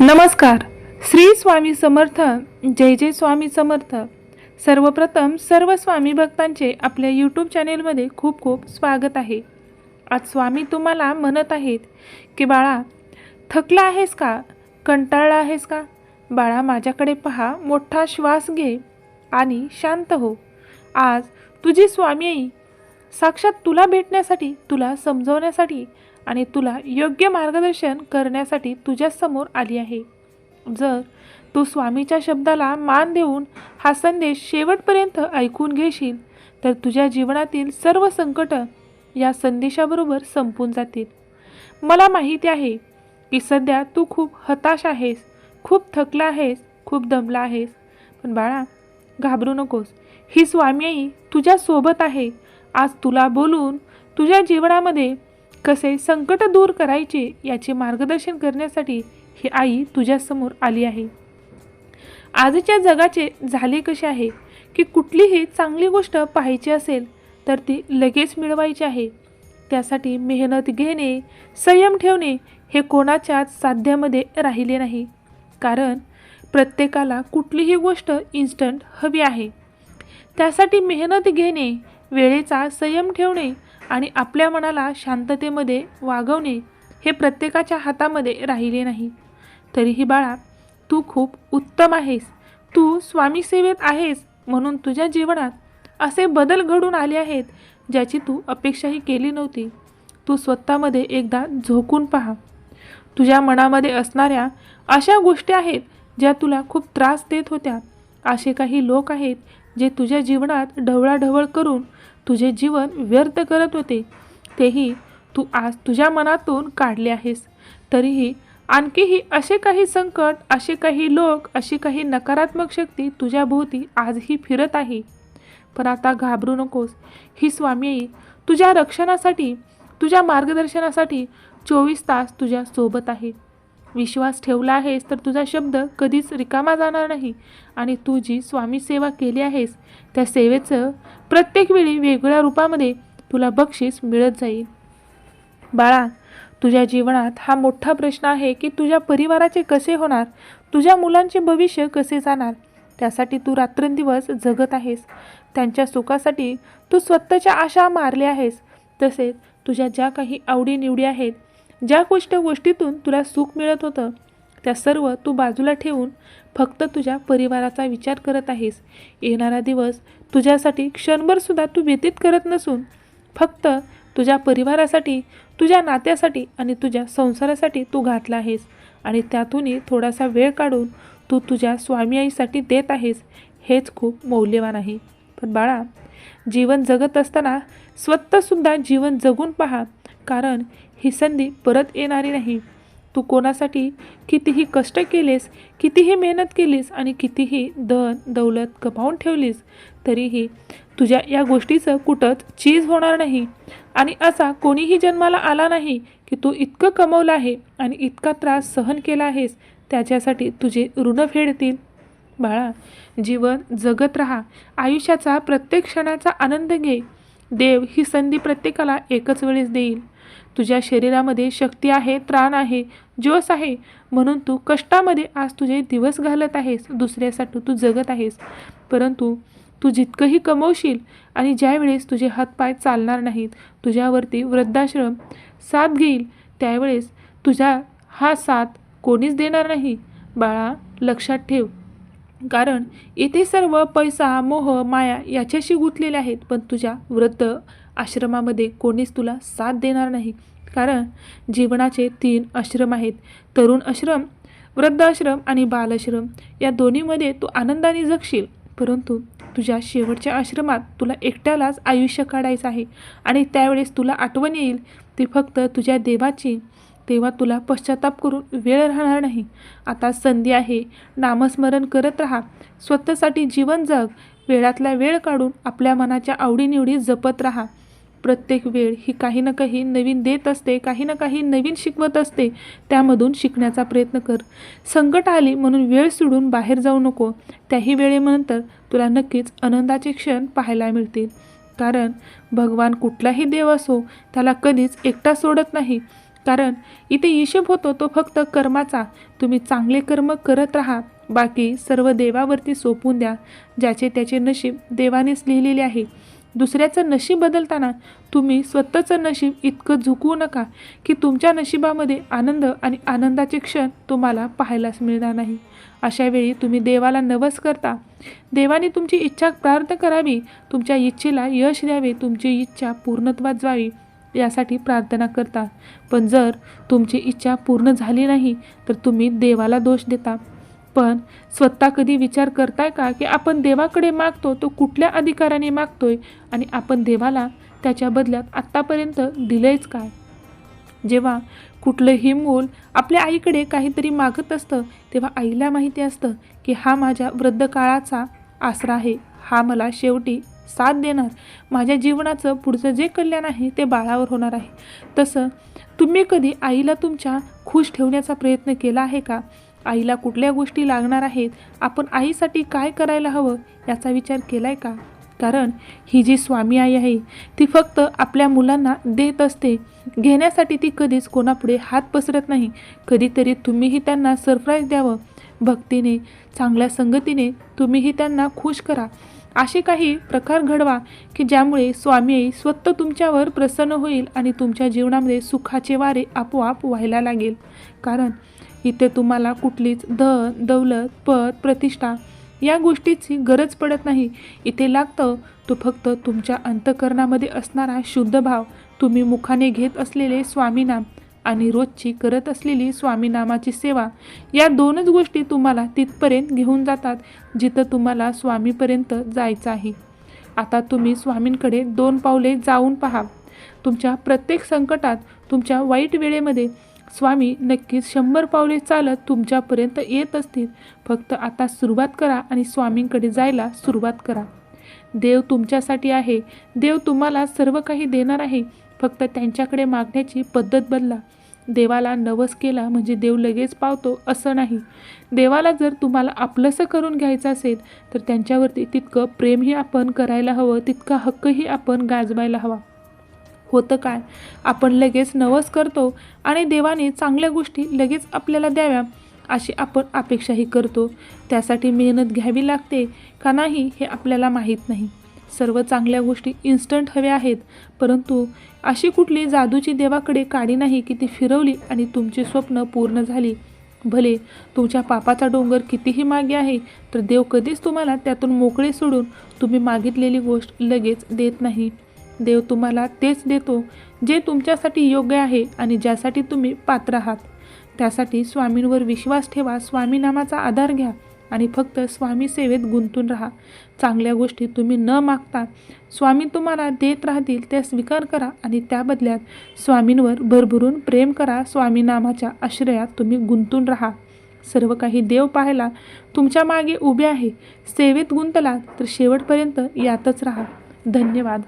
नमस्कार. श्री स्वामी समर्थ जय जय स्वामी समर्थ. सर्वप्रथम सर्व स्वामी भक्तांचे आपल्या यूट्यूब चॅनेलमध्ये खूप खूप स्वागत आहे. आज स्वामी तुम्हाला म्हणत आहेत की बाळा थकला आहेस का? कंटाळला आहेस का? बाळा माझ्याकडे पहा मोठा श्वास घे आणि शांत हो. आज तुझी स्वामी साक्षात तुला भेटण्यासाठी तुला समजवण्यासाठी आणि तुला योग्य मार्गदर्शन करण्यासाठी तुझ्यासमोर आली आहे. जर तू स्वामीच्या शब्दाला मान देऊन हा संदेश शेवटपर्यंत ऐकून घेशील तर तुझ्या जीवनातील सर्व संकट या संदेशाबरोबर संपून जातील. मला माहिती आहे की सध्या तू खूप हताश आहेस खूप थकला आहेस खूप दमला आहेस. पण बाळा घाबरू नकोस. ही स्वामी तुझ्यासोबत आहे. आज तुला बोलून तुझ्या जीवनामध्ये कसे संकट दूर करायचे याचे मार्गदर्शन करण्यासाठी ही आई तुझ्यासमोर आली आहे. आजच्या जगाचे झाले कसे आहे? की कुठलीही चांगली गोष्ट पाहायची असेल तर ती लगेच मिळवायची आहे. त्यासाठी मेहनत घेणे संयम ठेवणे हे कोणाच्याच साध्यामध्ये राहिले नाही. कारण प्रत्येकाला कुठलीही गोष्ट इन्स्टंट हवी आहे. त्यासाठी मेहनत घेणे वेळेचा संयम ठेवणे आणि आपल्या मनाला शांततेमध्ये वागवणे हे प्रत्येकाच्या हातामध्ये राहिले नाही. तरीही बाळा तू खूप उत्तम आहेस. तू स्वामीसेवेत आहेस म्हणून तुझ्या जीवनात असे बदल घडून आले आहेत ज्याची तू अपेक्षाही केली नव्हती. तू स्वतःमध्ये एकदा झोकून पहा. तुझ्या मनामध्ये असणाऱ्या अशा गोष्टी आहेत ज्या तुला खूप त्रास देत होत्या. असे काही लोक आहेत जे तुझ्या जीवनात ढवळाढवळ करून तुझे जीवन व्यर्थ करत होते. तेही तू आज तुझ्या मनातून काढले आहेस. तरीही आणखीही असे काही संकट असे काही लोक अशी काही नकारात्मक शक्ती तुझ्या भोवती आजही फिरत आहे. पण आता घाबरू नकोस. ही स्वामी तुझ्या रक्षणासाठी तुझ्या मार्गदर्शनासाठी चोवीस तास तुझ्या सोबत आहे. विश्वास ठेवला आहेस तर तुझा शब्द कधीच रिकामा जाणार नाही. आणि तू जी स्वामी सेवा केली आहेस त्या सेवेचं प्रत्येक वेळी वेगळ्या रूपामध्ये तुला बक्षीस मिळत जाईल. बाळा तुझ्या जीवनात हा मोठा प्रश्न आहे की तुझ्या परिवाराचे कसे होणार? तुझ्या मुलांचे भविष्य कसे जाणार? त्यासाठी तू रात्रंदिवस जगत आहेस. त्यांच्या सुखासाठी तू स्वतःच्या आशा मारल्या आहेस. तसेच तुझ्या ज्या काही आवडीनिवडी आहेत ज्या गोष्ट गोष्टीतून तुला सुख मिळत होतं त्या सर्व तू बाजूला ठेवून फक्त तुझ्या परिवाराचा विचार करत आहेस. येणारा दिवस तुझ्यासाठी क्षणभरसुद्धा तू व्यतीत करत नसून फक्त तुझ्या परिवारासाठी तुझ्या नात्यासाठी आणि तुझ्या संसारासाठी तू घातला आहेस आणि त्यातूनही थोडासा वेळ काढून तू तुझ्या स्वामी आईसाठी देत आहेस हेच खूप मौल्यवान आहे. पण बाळा जीवन जगत असताना स्वतःसुद्धा जीवन जगून पहा. कारण ही संधी परत येणारी नाही. तू कोणासाठी कितीही कष्ट केलेस कितीही मेहनत केलीस आणि कितीही धन दौलत कमावून ठेवलीस तरीही तुझ्या या गोष्टीचं कुठंच चीज होणार नाही. आणि असा कोणीही जन्माला आला नाही की तू इतकं कमवलं आहे आणि इतका त्रास सहन केला आहेस त्याच्यासाठी तुझे ऋण फेडतील. बाळा जीवन जगत राहा. आयुष्याचा प्रत्येक क्षणाचा आनंद घे. देव ही संधी प्रत्येकाला एकच वेळेस देईल. तुझ्या शरीरामध्ये शक्ती आहे त्राण आहे जोश आहे. म्हणून तू कष्टामध्ये आज तुझे दिवस घालत आहेस दुसऱ्यासाठी तू जगत आहेस. परंतु तू जितकंही कमवशील आणि ज्यावेळेस तुझे हातपाय चालणार नाहीत तुझ्यावरती वृद्धाश्रम साथ घेईल त्यावेळेस तुझा हा साथ कोणीच देणार नाही. बाळा लक्षात ठेव. कारण इथे सर्व पैसा मोह माया याच्याशी गुंतलेले आहेत पण तुझ्या वृद्ध आश्रमामध्ये कोणीच तुला साथ देणार नाही. कारण जीवनाचे तीन आश्रम आहेत. तरुण आश्रम वृद्ध आश्रम आणि बालाश्रम या दोन्हीमध्ये तू आनंदाने जगशील. परंतु तुझ्या शेवटच्या आश्रमात तुला एकट्यालाच आयुष्य काढायचं आहे आणि त्यावेळेस तुला आठवण येईल ती फक्त तुझ्या देवाची. तेव्हा तुला पश्चाताप करून वेळ राहणार नाही. आता संधी आहे. नामस्मरण करत राहा. स्वतःसाठी जीवन जग. वेळातला वेळ काढून आपल्या मनाच्या आवडीनिवडी जपत राहा. प्रत्येक वेळ ही काही ना काही नवीन देत असते काही ना काही नवीन शिकवत असते त्यामधून शिकण्याचा प्रयत्न कर. संकट आली म्हणून वेळ सोडून बाहेर जाऊ नको. त्याही वेळेनंतर तुला नक्कीच आनंदाचे क्षण पाहायला मिळतील. कारण भगवान कुठलाही देव असो त्याला कधीच एकटा सोडत नाही. कारण इथे हिशेब होतो तो फक्त कर्माचा. तुम्ही चांगले कर्म करत राहा. बाकी सर्व देवावरती सोपून द्या ज्याचे त्याचे नशीब देवानेच लिहिलेले आहे. दुसऱ्याचं नशीब बदलताना तुम्ही स्वतःचं नशीब इतकं झुकवू नका की तुमच्या नशिबामध्ये आनंद आणि आनंदाचे क्षण तुम्हाला पाहायलाच मिळणार नाही. अशावेळी तुम्ही देवाला नवस करता. देवाने तुमची इच्छा प्रार्थ करावी. तुमच्या इच्छेला यश द्यावे. तुमची इच्छा पूर्णत्वात जावी. यासाठी प्रार्थना करता. पण जर तुमची इच्छा पूर्ण झाली नाही तर तुम्ही देवाला दोष देता. पण स्वतः कधी विचार करताय का की आपण देवाकडे मागतो तो कुठल्या अधिकाराने मागतोय? आणि आपण देवाला त्याच्या बदल्यात आत्तापर्यंत दिलंयच काय? जेव्हा कुठलंही मूल आपल्या आईकडे काहीतरी मागत असतं तेव्हा आईला माहिती असतं की हा माझ्या वृद्ध काळाचा आसरा आहे. हा मला शेवटी साथ देणार. माझ्या जीवनाचं पुढचं जे कल्याण आहे ते बाळावर होणार आहे. तसं तुम्ही कधी आईला तुमच्या खुश ठेवण्याचा प्रयत्न केला आहे का? आईला कुठल्या गोष्टी लागणार आहेत आपण आईसाठी काय करायला हवं याचा विचार केला आहे का? कारण ही जी स्वामी आई आहे ती फक्त आपल्या मुलांना देत असते. घेण्यासाठी ती कधीच कोणापुढे हात पसरत नाही. कधीतरी तुम्हीही त्यांना सरप्राईज द्यावं. भक्तीने चांगल्या संगतीने तुम्हीही त्यांना खुश करा. असे काही प्रकार घडवा की ज्यामुळे स्वामी आई स्वतः तुमच्यावर प्रसन्न होईल आणि तुमच्या जीवनामध्ये सुखाचे वारे आपोआप व्हायला लागेल. कारण इथे तुम्हाला कुठलीच धन दौलत पद प्रतिष्ठा या गोष्टीची गरज पडत नाही. इथे लागतं तो फक्त तुमच्या अंतकरणामध्ये असणारा शुद्ध भाव तुम्ही मुखाने घेत असलेले स्वामीनाम आणि रोजची करत असलेली स्वामीनामाची सेवा या दोनच गोष्टी तुम्हाला तिथपर्यंत घेऊन जातात जिथं तुम्हाला स्वामीपर्यंत जायचं आहे. आता तुम्ही स्वामींकडे दोन पावले जाऊन पहा. तुमच्या प्रत्येक संकटात तुमच्या वाईट वेळेमध्ये स्वामी नक्कीच शंभर पावले चालत तुमच्यापर्यंत येत असतील. फक्त आता सुरुवात करा आणि स्वामींकडे जायला सुरुवात करा. देव तुमच्यासाठी आहे. देव तुम्हाला सर्व काही देणार आहे. फक्त त्यांच्याकडे मागण्याची पद्धत बदला. देवाला नवस केला म्हणजे देव लगेच पावतो असं नाही. देवाला जर तुम्हाला आपलंसं करून घ्यायचं असेल तर त्यांच्यावरती तितकं प्रेमही आपण करायला हवं तितका हक्कही आपण गाजवायला हवा. होतं काय? आपण लगेच नवस करतो आणि देवाने चांगल्या गोष्टी लगेच आपल्याला द्याव्या अशी आपण अपेक्षाही करतो. त्यासाठी मेहनत घ्यावी लागते का नाही हे आपल्याला माहीत नाही. सर्व चांगल्या गोष्टी इन्स्टंट हव्या आहेत परंतु अशी कुठली जादूची देवाकडे काडी नाही की ती फिरवली आणि तुमची स्वप्न पूर्ण झाली. भले तुमच्या पापाचा डोंगर कितीही मागे आहे तर देव कधीच तुम्हाला त्यातून मोकळे सोडून तुम्ही मागितलेली गोष्ट लगेच देत नाही. देव तुम्हाला तेच देतो जे तुमच्यासाठी योग्य आहे आणि ज्यासाठी तुम्ही पात्र आहात. त्यासाठी स्वामींवर विश्वास ठेवा स्वामी नामाचा आधार घ्या आणि फक्त स्वामी सेवेत गुंतून राहा. चांगल्या गोष्टी तुम्ही न मागता स्वामी तुम्हाला देत राहतील त्या स्वीकार करा आणि त्या बदल्यात स्वामींवर भरभरून प्रेम करा. स्वामी नामाच्या आश्रयात तुम्ही गुंतून राहा. सर्व काही देव पाहायला तुमच्या मागे उभे आहे. सेवेत गुंतला तर शेवटपर्यंत यातच राहा. धन्यवाद.